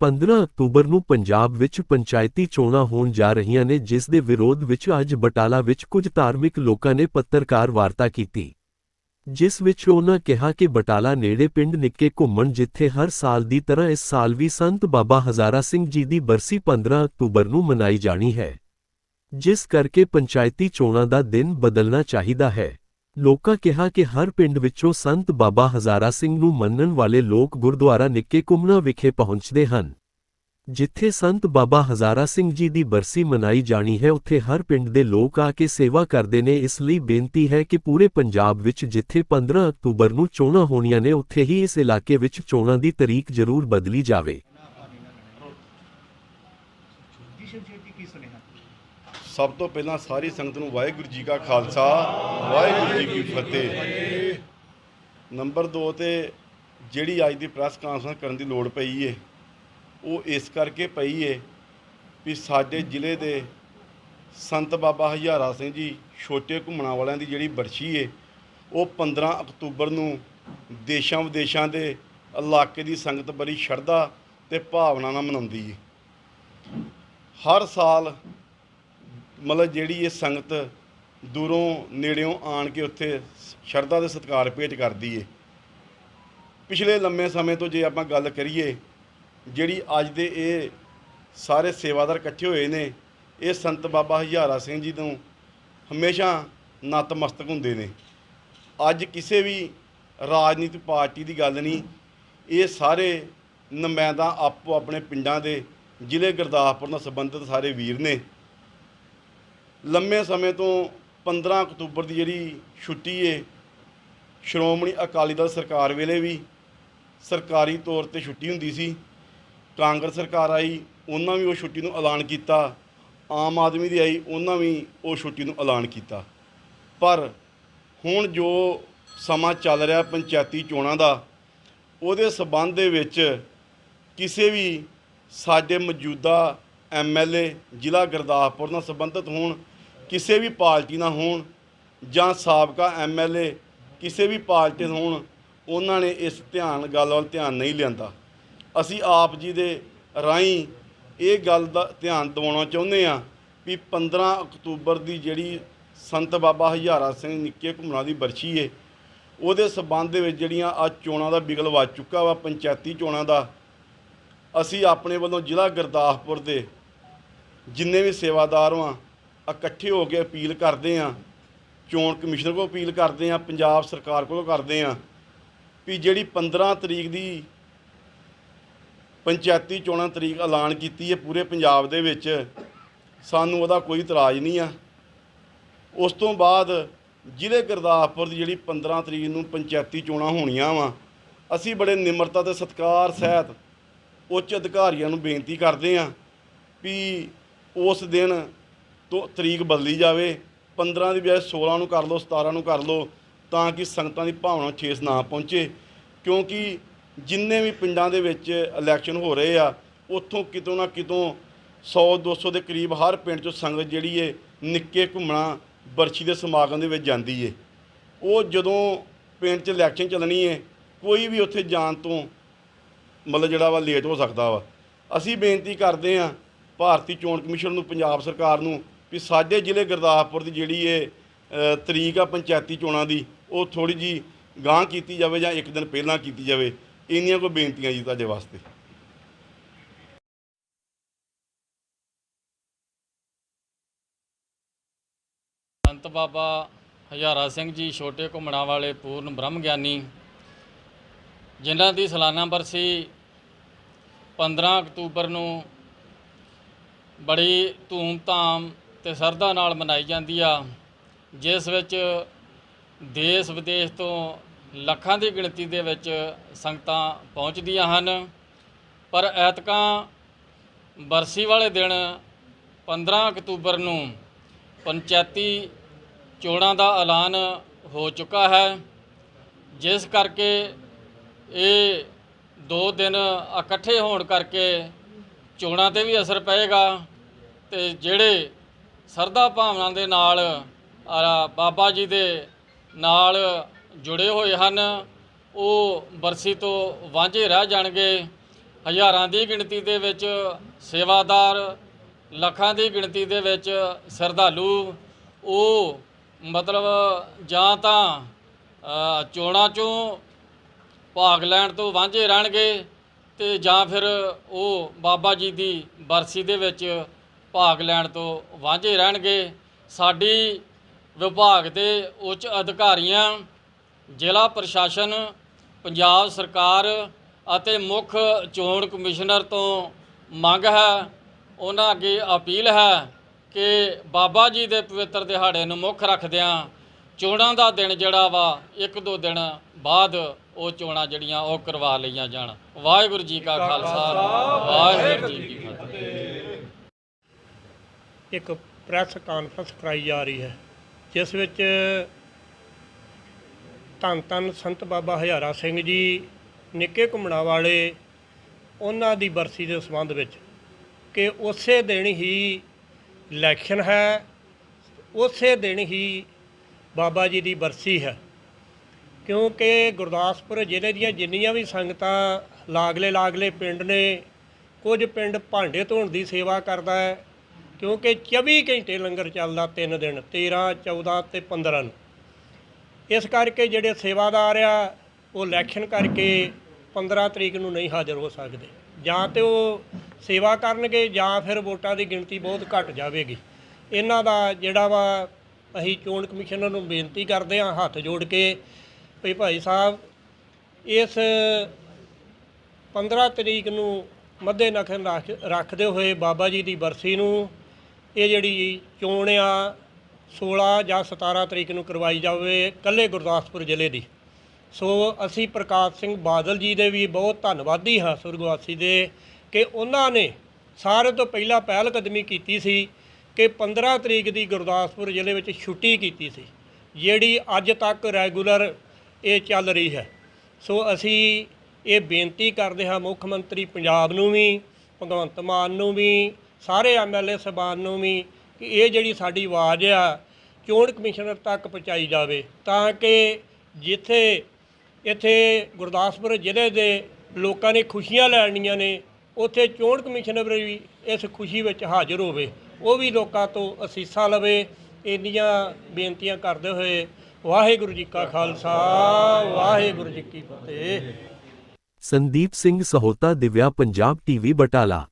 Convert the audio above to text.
15 October ਨੂੰ ਪੰਜਾਬ ਵਿੱਚ ਪੰਚਾਇਤੀ ਚੋਣਾਂ ਹੋਣ ਜਾ ਰਹੀਆਂ ਨੇ, ਜਿਸ ਦੇ ਵਿਰੋਧ ਵਿੱਚ ਅੱਜ ਬਟਾਲਾ ਵਿੱਚ ਕੁਝ ਧਾਰਮਿਕ ਲੋਕਾਂ ਨੇ ਪੱਤਰਕਾਰ ਵਾਰਤਾ ਕੀਤੀ। ਜਿਸ ਵਿੱਚ ਉਹਨਾਂ ਕਿਹਾ ਕਿ ਬਟਾਲਾ ਨੇੜੇ ਪਿੰਡ ਨਿੱਕੇ ਘੁੰਮਣ ਜਿੱਥੇ ਹਰ ਸਾਲ ਦੀ ਤਰ੍ਹਾਂ ਇਸ ਸਾਲ ਵੀ ਸੰਤ ਬਾਬਾ ਹਜ਼ਾਰਾ ਸਿੰਘ ਜੀ ਦੀ ਬਰਸੀ 15 ਅਕਤੂਬਰ ਨੂੰ ਮਨਾਈ ਜਾਣੀ ਹੈ। ਜਿਸ ਕਰਕੇ ਪੰਚਾਇਤੀ ਚੋਣਾਂ ਦਾ ਦਿਨ ਬਦਲਣਾ ਚਾਹੀਦਾ ਹੈ। ਲੋਕਾਂ ਕਿਹਾ ਕਿ ਹਰ ਪਿੰਡ ਵਿੱਚੋਂ ਸੰਤ ਬਾਬਾ ਹਜ਼ਾਰਾ ਸਿੰਘ ਨੂੰ ਮੰਨਣ ਵਾਲੇ ਲੋਕ ਗੁਰਦੁਆਰਾ ਨਿੱਕੇ ਕੁਮਨਾ ਵਿਖੇ ਪਹੁੰਚਦੇ ਹਨ। ਜਿੱਥੇ ਸੰਤ ਬਾਬਾ ਹਜ਼ਾਰਾ ਸਿੰਘ ਜੀ ਦੀ ਬਰਸੀ ਮਨਾਈ ਜਾਣੀ ਹੈ, ਉੱਥੇ ਹਰ ਪਿੰਡ ਦੇ ਲੋਕ ਆ ਕੇ ਸੇਵਾ ਕਰਦੇ ਨੇ। ਇਸ ਲਈ ਬੇਨਤੀ ਹੈ ਕਿ ਪੂਰੇ ਪੰਜਾਬ ਵਿੱਚ ਜਿੱਥੇ 15 ਅਕਤੂਬਰ ਨੂੰ ਚੋਣਾਂ ਹੋਣੀਆਂ ਨੇ, ਉੱਥੇ ਹੀ ਇਸ ਇਲਾਕੇ ਵਿੱਚ ਚੋਣਾਂ ਦੀ ਤਰੀਕ ਜ਼ਰੂਰ ਬਦਲੀ ਜਾਵੇ। ਸਭ ਤੋਂ ਪਹਿਲਾਂ ਸਾਰੀ ਸੰਗਤ ਨੂੰ ਵਾਹਿਗੁਰੂ ਜੀ ਕਾ ਖਾਲਸਾ, ਵਾਹਿਗੁਰੂ ਜੀ ਕੀ ਫਤਿਹ। ਨੰਬਰ 2 ਤੇ ਜਿਹੜੀ ਅੱਜ ਦੀ ਪ੍ਰੈਸ ਕਾਨਫਰੰਸ ਕਰਨ ਦੀ ਲੋੜ ਪਈ ਏ, ਉਹ ਇਸ ਕਰਕੇ ਪਈ ਏ ਵੀ ਸਾਡੇ ਜ਼ਿਲ੍ਹੇ ਦੇ ਸੰਤ ਬਾਬਾ ਹਜ਼ਾਰਾ ਸਿੰਘ ਜੀ ਛੋਟੇ ਘੁੰਮਣਾ ਵਾਲਿਆਂ ਦੀ ਜਿਹੜੀ ਬਰਸ਼ੀ ਏ, ਉਹ 15 ਅਕਤੂਬਰ ਨੂੰ ਦੇਸ਼ਾਂ ਵਿਦੇਸ਼ਾਂ ਦੇ ਇਲਾਕੇ ਦੀ ਸੰਗਤ ਬੜੀ ਸ਼ਰਧਾ ਤੇ ਭਾਵਨਾ ਨਾਲ ਮਨਾਉਂਦੀ ਏ। ਹਰ ਸਾਲ ਮਤਲਬ ਜਿਹੜੀ ਇਹ ਸੰਗਤ ਦੂਰੋਂ ਨੇੜਿਓਂ ਆਣ ਕੇ ਉੱਥੇ ਸ਼ਰਧਾ ਦੇ ਸਤਿਕਾਰ ਭੇਟ ਕਰਦੀ ਏ। ਪਿਛਲੇ ਲੰਮੇ ਸਮੇਂ ਤੋਂ ਜੇ ਆਪਾਂ ਗੱਲ ਕਰੀਏ, ਜਿਹੜੀ ਅੱਜ ਦੇ ਇਹ ਸਾਰੇ ਸੇਵਾਦਾਰ ਇਕੱਠੇ ਹੋਏ ਨੇ, ਇਹ ਸੰਤ ਬਾਬਾ ਹਜ਼ਾਰਾ ਸਿੰਘ ਜੀ ਨੂੰ ਹਮੇਸ਼ਾ ਨਤਮਸਤਕ ਹੁੰਦੇ ਨੇ। ਅੱਜ ਕਿਸੇ ਵੀ ਰਾਜਨੀਤਿਕ ਪਾਰਟੀ ਦੀ ਗੱਲ ਨਹੀਂ, ਇਹ ਸਾਰੇ ਨੁਮਾਇੰਦਾ ਆਪੋ ਆਪਣੇ ਪਿੰਡਾਂ ਦੇ ਜ਼ਿਲ੍ਹੇ ਗੁਰਦਾਸਪੁਰ ਨਾਲ ਸੰਬੰਧਿਤ ਸਾਰੇ ਵੀਰ ਨੇ। ਲੰਮੇ ਸਮੇਂ ਤੋਂ 15 ਅਕਤੂਬਰ ਦੀ ਜਿਹੜੀ ਛੁੱਟੀ ਏ, ਸ਼੍ਰੋਮਣੀ ਅਕਾਲੀ ਦਲ ਸਰਕਾਰ ਵੇਲੇ ਵੀ ਸਰਕਾਰੀ ਤੌਰ ਤੇ ਛੁੱਟੀ ਹੁੰਦੀ ਸੀ। ਕਾਂਗਰਸ ਸਰਕਾਰ ਆਈ, ਉਹਨਾਂ ਵੀ ਉਹ ਛੁੱਟੀ ਨੂੰ ਐਲਾਨ ਕੀਤਾ। ਆਮ ਆਦਮੀ ਦੀ ਆਈ, ਉਹਨਾਂ ਵੀ ਉਹ ਛੁੱਟੀ ਨੂੰ ਐਲਾਨ ਕੀਤਾ। ਪਰ ਹੁਣ ਜੋ ਸਮਾਂ ਚੱਲ ਰਿਹਾ ਪੰਚਾਇਤੀ ਚੋਣਾਂ ਦਾ, ਉਹਦੇ ਸਬੰਧ ਦੇ ਵਿੱਚ ਕਿਸੇ ਵੀ ਸਾਡੇ ਮੌਜੂਦਾ ਐਮਐਲਏ ਜ਼ਿਲ੍ਹਾ ਗੁਰਦਾਸਪੁਰ ਨਾਲ ਸੰਬੰਧਿਤ ਹੋਣ, ਕਿਸੇ ਵੀ ਪਾਰਟੀ ਨਾਲ ਹੋਣ ਜਾਂ ਸਾਬਕਾ ਐਮਐਲਏ ਕਿਸੇ ਵੀ ਪਾਰਟੀ ਨਾਲ ਹੋਣ, ਉਹਨਾਂ ਨੇ ਇਸ ਧਿਆਨ, ਗੱਲ ਵੱਲ ਧਿਆਨ ਨਹੀਂ ਲਿਆਂਦਾ। ਅਸੀਂ ਆਪ ਜੀ ਦੇ ਰਾਹੀਂ ਇਹ ਗੱਲ ਦਾ ਧਿਆਨ ਦਿਵਾਉਣਾ ਚਾਹੁੰਦੇ ਆ ਵੀ 15 ਅਕਤੂਬਰ ਦੀ ਜਿਹੜੀ ਸੰਤ ਬਾਬਾ ਹਜ਼ਾਰਾ ਸਿੰਘ ਨਿੱਕੇ ਘੁੰਮਣਾ ਦੀ ਬਰਸ਼ੀ ਏ, ਉਹਦੇ ਸਬੰਧ ਦੇ ਵਿੱਚ ਜਿਹੜੀਆਂ ਅੱਜ ਚੋਣਾਂ ਦਾ ਬਿਗਲ ਵੱਜ ਚੁੱਕਾ ਵਾ, ਪੰਚਾਇਤੀ ਚੋਣਾਂ ਦਾ, ਅਸੀਂ ਆਪਣੇ ਵੱਲੋਂ ਜ਼ਿਲ੍ਹਾ ਗੁਰਦਾਸਪੁਰ ਦੇ ਜਿੰਨੇ ਵੀ ਸੇਵਾਦਾਰ ਵਾਂ, ਇਕੱਠੇ ਹੋ ਕੇ ਅਪੀਲ ਕਰਦੇ ਆਂ, ਚੋਣ ਕਮਿਸ਼ਨਰ ਕੋਲ ਅਪੀਲ ਕਰਦੇ ਆਂ, ਪੰਜਾਬ ਸਰਕਾਰ ਕੋਲੋਂ ਕਰਦੇ ਆਂ, ਵੀ ਜਿਹੜੀ 15 ਤਰੀਕ ਦੀ ਪੰਚਾਇਤੀ ਚੋਣਾਂ ਤਰੀਕ ਐਲਾਨ ਕੀਤੀ ਹੈ ਪੂਰੇ ਪੰਜਾਬ ਦੇ ਵਿੱਚ, ਸਾਨੂੰ ਉਹਦਾ ਕੋਈ ਇਤਰਾਜ਼ ਨਹੀਂ ਆ। ਉਸ ਤੋਂ ਬਾਅਦ ਜ਼ਿਲ੍ਹੇ ਗੁਰਦਾਸਪੁਰ ਦੀ ਜਿਹੜੀ 15 ਤਰੀਕ ਨੂੰ ਪੰਚਾਇਤੀ ਚੋਣਾਂ ਹੋਣੀਆਂ ਵਾ, ਅਸੀਂ ਬੜੇ ਨਿਮਰਤਾ ਤੇ ਸਤਿਕਾਰ ਸਹਿਤ ਉੱਚ ਅਧਿਕਾਰੀਆਂ ਨੂੰ ਬੇਨਤੀ ਕਰਦੇ ਆਂ ਵੀ ਉਸ ਦਿਨ ਤੋਂ ਤਰੀਕ ਬਦਲੀ ਜਾਵੇ 15 ਦੀ ਬਜਾਏ 16 ਨੂੰ ਕਰ ਲਓ 17 ਨੂੰ ਕਰ ਲਓ, ਤਾਂ ਕਿ ਸੰਗਤਾਂ ਦੀ ਭਾਵਨਾ ਠੇਸ ਨਾ ਪਹੁੰਚੇ। ਕਿਉਂਕਿ ਜਿੰਨੇ ਵੀ ਪਿੰਡਾਂ ਦੇ ਵਿੱਚ ਇਲੈਕਸ਼ਨ ਹੋ ਰਹੇ ਆ, ਉੱਥੋਂ ਕਿਤੋਂ ਨਾ ਕਿਤੋਂ 100 200 ਦੇ ਕਰੀਬ ਹਰ ਪਿੰਡ ਚੋਂ ਸੰਗਤ ਜਿਹੜੀ ਏ, ਨਿੱਕੇ ਘੁੰਮਣਾ ਬਰਛੀ ਦੇ ਸਮਾਗਮ ਦੇ ਵਿੱਚ ਜਾਂਦੀ ਏ। ਉਹ ਜਦੋਂ ਪਿੰਡ 'ਚ ਇਲੈਕਸ਼ਨ ਚੱਲਣੀ ਏ, ਕੋਈ ਵੀ ਉੱਥੇ ਜਾਣ ਤੋਂ ਮਤਲਬ ਜਿਹੜਾ ਵਾ ਲੇਟ ਹੋ ਸਕਦਾ ਵਾ। ਅਸੀਂ ਬੇਨਤੀ ਕਰਦੇ ਆਂ ਭਾਰਤੀ ਚੋਣ ਕਮਿਸ਼ਨ ਨੂੰ, ਪੰਜਾਬ ਸਰਕਾਰ ਨੂੰ ਵੀ ਸਾਡੇ ਜ਼ਿਲ੍ਹੇ ਗੁਰਦਾਸਪੁਰ ਦੀ ਜਿਹੜੀ ਇਹ ਤਰੀਕ ਆ ਪੰਚਾਇਤੀ ਚੋਣਾਂ ਦੀ, ਉਹ ਥੋੜੀ ਜੀ ਗਾਂਹ ਕੀਤੀ ਜਾਵੇ ਜਾਂ ਇੱਕ ਦਿਨ ਪਹਿਲਾਂ ਕੀਤੀ ਜਾਵੇ। ਇੰਨੀਆਂ ਕੋ ਬੇਨਤੀਆਂ ਜੀ ਤੁਹਾਡੇ ਵਾਸਤੇ। ਸੰਤ ਬਾਬਾ ਹਜ਼ਾਰਾ ਸਿੰਘ ਜੀ, ਛੋਟੇ ਘੁੰਮਣਾ ਵਾਲੇ ਪੂਰਨ ਬ੍ਰਹਮ ਗਿਆਨੀ, ਜਿਨ੍ਹਾਂ ਦੀ ਸਾਲਾਨਾ ਬਰਸੀ 15 ਅਕਤੂਬਰ ਨੂੰ ਬੜੀ ਧੂਮ-ਧਾਮ ਤੇ ਸਰਦਾ ਨਾਲ ਮਨਾਈ ਜਾਂਦੀ ਆ, ਜਿਸ ਵਿੱਚ ਦੇਸ਼ ਵਿਦੇਸ਼ ਤੋਂ ਲੱਖਾਂ ਦੀ ਗਿਣਤੀ ਦੇ ਵਿੱਚ ਸੰਗਤਾਂ ਪਹੁੰਚਦੀਆਂ ਹਨ। ਪਰ ਐਤਕਾਂ ਬਰਸੀ ਵਾਲੇ ਦਿਨ 15 ਅਕਤੂਬਰ ਨੂੰ ਪੰਚਾਇਤੀ ਚੋਣਾਂ ਦਾ ਐਲਾਨ ਹੋ ਚੁੱਕਾ ਹੈ, ਜਿਸ ਕਰਕੇ ਇਹ ਦੋ ਦਿਨ ਇਕੱਠੇ ਹੋਣ ਕਰਕੇ ਚੋਣਾਂ ਤੇ ਵੀ ਅਸਰ ਪਏਗਾ ਤੇ ਜਿਹੜੇ ਸਰਦਾ ਭਾਵਨਾ ਦੇ ਨਾਲ ਬਾਬਾ ਜੀ ਦੇ ਨਾਲ ਜੁੜੇ ਹੋਏ ਹਨ, ਉਹ ਬਰਸੀ ਤੋਂ ਵਾਂਝੇ ਰਹਿ ਜਾਣਗੇ। ਹਜ਼ਾਰਾਂ ਦੀ ਗਿਣਤੀ ਦੇ ਵਿੱਚ ਸੇਵਾਦਾਰ, ਲੱਖਾਂ ਦੀ ਗਿਣਤੀ ਦੇ ਵਿੱਚ ਸ਼ਰਧਾਲੂ, ਉਹ ਮਤਲਬ ਜਾਂ ਤਾਂ ਚੋਣਾਂ ਚੋਂ ਭਾਗ ਲੈਣ ਤੋਂ ਵਾਂਝੇ ਰਹਿਣਗੇ। ਤੇ ਜਾਂ ਫਿਰ ਉਹ ਬਾਬਾ ਜੀ ਦੀ ਬਰਸੀ ਦੇ ਵਿੱਚ ਭਾਗ ਲੈਣ ਤੋਂ ਵਾਂਝੇ ਰਹਿਣਗੇ। ਸਾਡੀ ਵਿਭਾਗ ਦੇ ਉੱਚ ਅਧਿਕਾਰੀਆਂ, ਜ਼ਿਲ੍ਹਾ ਪ੍ਰਸ਼ਾਸਨ, ਪੰਜਾਬ ਸਰਕਾਰ ਅਤੇ ਮੁੱਖ ਚੋਣ ਕਮਿਸ਼ਨਰ ਤੋਂ ਮੰਗ ਹੈ। ਉਹਨਾਂ ਅੱਗੇ ਅਪੀਲ ਹੈ ਕਿ ਬਾਬਾ ਜੀ ਦੇ ਪਵਿੱਤਰ ਦਿਹਾੜੇ ਨੂੰ ਮੁੱਖ ਰੱਖਦਿਆਂ ਚੋਣਾਂ ਦਾ ਦਿਨ ਜਿਹੜਾ ਵਾ, ਇੱਕ ਦੋ ਦਿਨ ਬਾਅਦ ਉਹ ਚੋਣਾਂ ਜਿਹੜੀਆਂ ਉਹ ਕਰਵਾ ਲਈਆਂ ਜਾਣ। ਵਾਹਿਗੁਰੂ ਜੀ ਕਾ ਖਾਲਸਾ, ਵਾਹਿਗੁਰੂ ਜੀ ਕੀ ਫਤਿਹ। ਇੱਕ ਪ੍ਰੈਸ ਕਾਨਫਰੰਸ ਕਰਾਈ ਜਾ ਰਹੀ ਹੈ, ਜਿਸ ਵਿੱਚ ਧੰਨ ਧੰਨ ਸੰਤ ਬਾਬਾ ਹਜ਼ਾਰਾ ਸਿੰਘ ਜੀ, ਨਿੱਕੇ ਘੁੰਮਣਾ ਵਾਲੇ, ਉਹਨਾਂ ਦੀ ਬਰਸੀ ਦੇ ਸੰਬੰਧ ਵਿੱਚ ਕਿ ਉਸੇ ਦਿਨ ਹੀ ਇਲੈਕਸ਼ਨ ਹੈ, ਉਸੇ ਦਿਨ ਹੀ ਬਾਬਾ ਜੀ ਦੀ ਬਰਸੀ ਹੈ। ਕਿਉਂਕਿ ਗੁਰਦਾਸਪੁਰ ਜ਼ਿਲ੍ਹੇ ਦੀਆਂ ਜਿੰਨੀਆਂ ਵੀ ਸੰਗਤਾਂ ਲਾਗਲੇ ਲਾਗਲੇ ਪਿੰਡ ਨੇ, ਕੁਝ ਪਿੰਡ ਭਾਂਡੇ ਧੋਣ ਦੀ ਸੇਵਾ ਕਰਦਾ ਹੈ, ਕਿਉਂਕਿ 24 ਘੰਟੇ ਲੰਗਰ ਚੱਲਦਾ ਤਿੰਨ ਦਿਨ 13 14 ਤੇ 15 ਨੂੰ। ਇਸ ਕਰਕੇ ਜਿਹੜੇ ਸੇਵਾਦਾਰ ਆ, ਉਹ ਇਲੈਕਸ਼ਨ ਕਰਕੇ 15 ਤਰੀਕ ਨੂੰ ਨਹੀਂ ਹਾਜ਼ਰ ਹੋ ਸਕਦੇ। ਜਾਂ ਤੇ ਉਹ ਸੇਵਾ ਕਰਨਗੇ, ਜਾਂ ਫਿਰ ਵੋਟਾਂ ਦੀ ਗਿਣਤੀ ਬਹੁਤ ਘਟ ਜਾਵੇਗੀ। ਇਹਨਾਂ ਦਾ ਜਿਹੜਾ ਵਾ ਅਸੀਂ ਚੋਣ ਕਮਿਸ਼ਨਰ ਨੂੰ ਬੇਨਤੀ ਕਰਦੇ ਹਾਂ ਹੱਥ ਜੋੜ ਕੇ ਵੀ ਭਾਈ ਸਾਹਿਬ, ਇਸ 15 ਤਰੀਕ ਨੂੰ ਮੱਦੇ ਨਖਰ ਰੱਖ- ਰੱਖਦੇ ਹੋਏ ਬਾਬਾ ਜੀ ਦੀ ਬਰਸੀ ਨੂੰ ਇਹ ਜਿਹੜੀ ਚੋਣ ਆ 16 ਜਾਂ 17 ਤਰੀਕ ਨੂੰ ਕਰਵਾਈ ਜਾਵੇ ਕੱਲੇ ਗੁਰਦਾਸਪੁਰ ਜ਼ਿਲ੍ਹੇ ਦੀ। ਸੋ ਅਸੀਂ ਪ੍ਰਕਾਸ਼ ਸਿੰਘ ਬਾਦਲ ਜੀ ਦੇ ਵੀ ਬਹੁਤ ਧੰਨਵਾਦੀ ਹਾਂ ਸੁਰਗਵਾਸੀ ਦੇ ਕਿ ਉਹਨਾਂ ਨੇ ਸਾਰੇ ਤੋਂ ਪਹਿਲਾਂ ਪਹਿਲ ਕਦਮੀ ਕੀਤੀ ਸੀ ਕਿ 15 ਤਰੀਕ ਦੀ ਗੁਰਦਾਸਪੁਰ ਜ਼ਿਲ੍ਹੇ ਵਿੱਚ ਛੁੱਟੀ ਕੀਤੀ ਸੀ, ਜਿਹੜੀ ਅੱਜ ਤੱਕ ਰੈਗੂਲਰ ਇਹ ਚੱਲ ਰਹੀ ਹੈ। ਸੋ ਅਸੀਂ ਇਹ ਬੇਨਤੀ ਕਰਦੇ ਹਾਂ ਮੁੱਖ ਮੰਤਰੀ ਪੰਜਾਬ ਨੂੰ ਵੀ, ਭਗਵੰਤ ਮਾਨ ਨੂੰ ਵੀ, ਸਾਰੇ ਐਮਐਲਏ ਸਭਾਨ ਨੂੰ ਵੀ ਕਿ ਇਹ ਜਿਹੜੀ ਸਾਡੀ ਆਵਾਜ਼ ਆ, ਚੋਣ ਕਮਿਸ਼ਨਰ ਤੱਕ ਪਹੁੰਚਾਈ ਜਾਵੇ ਤਾਂ ਕਿ ਜਿੱਥੇ ਇੱਥੇ ਗੁਰਦਾਸਪੁਰ ਜ਼ਿਲ੍ਹੇ ਦੇ ਲੋਕਾਂ ਨੇ ਖੁਸ਼ੀਆਂ ਲੈਣੀਆਂ ਨੇ, ਉੱਥੇ ਚੋਣ ਕਮਿਸ਼ਨਰ ਵੀ ਇਸ ਖੁਸ਼ੀ ਵਿੱਚ ਹਾਜ਼ਰ ਹੋਵੇ। ਉਹ ਵੀ ਲੋਕਾਂ ਤੋਂ ਅਸੀਸਾਂ ਲਵੇ, ਇੰਨੀਆਂ ਬੇਨਤੀਆਂ ਕਰਦੇ ਹੋਏ ਵਾਹਿਗੁਰੂ ਜੀ ਕਾ ਖਾਲਸਾ, ਵਾਹਿਗੁਰੂ ਜੀ ਕੀ ਫਤਿਹ। ਸੰਦੀਪ ਸਿੰਘ ਸਹੋਤਾ ਦਿਵਿਆ ਪੰਜਾਬ ਟੀਵੀ ਬਟਾਲਾ।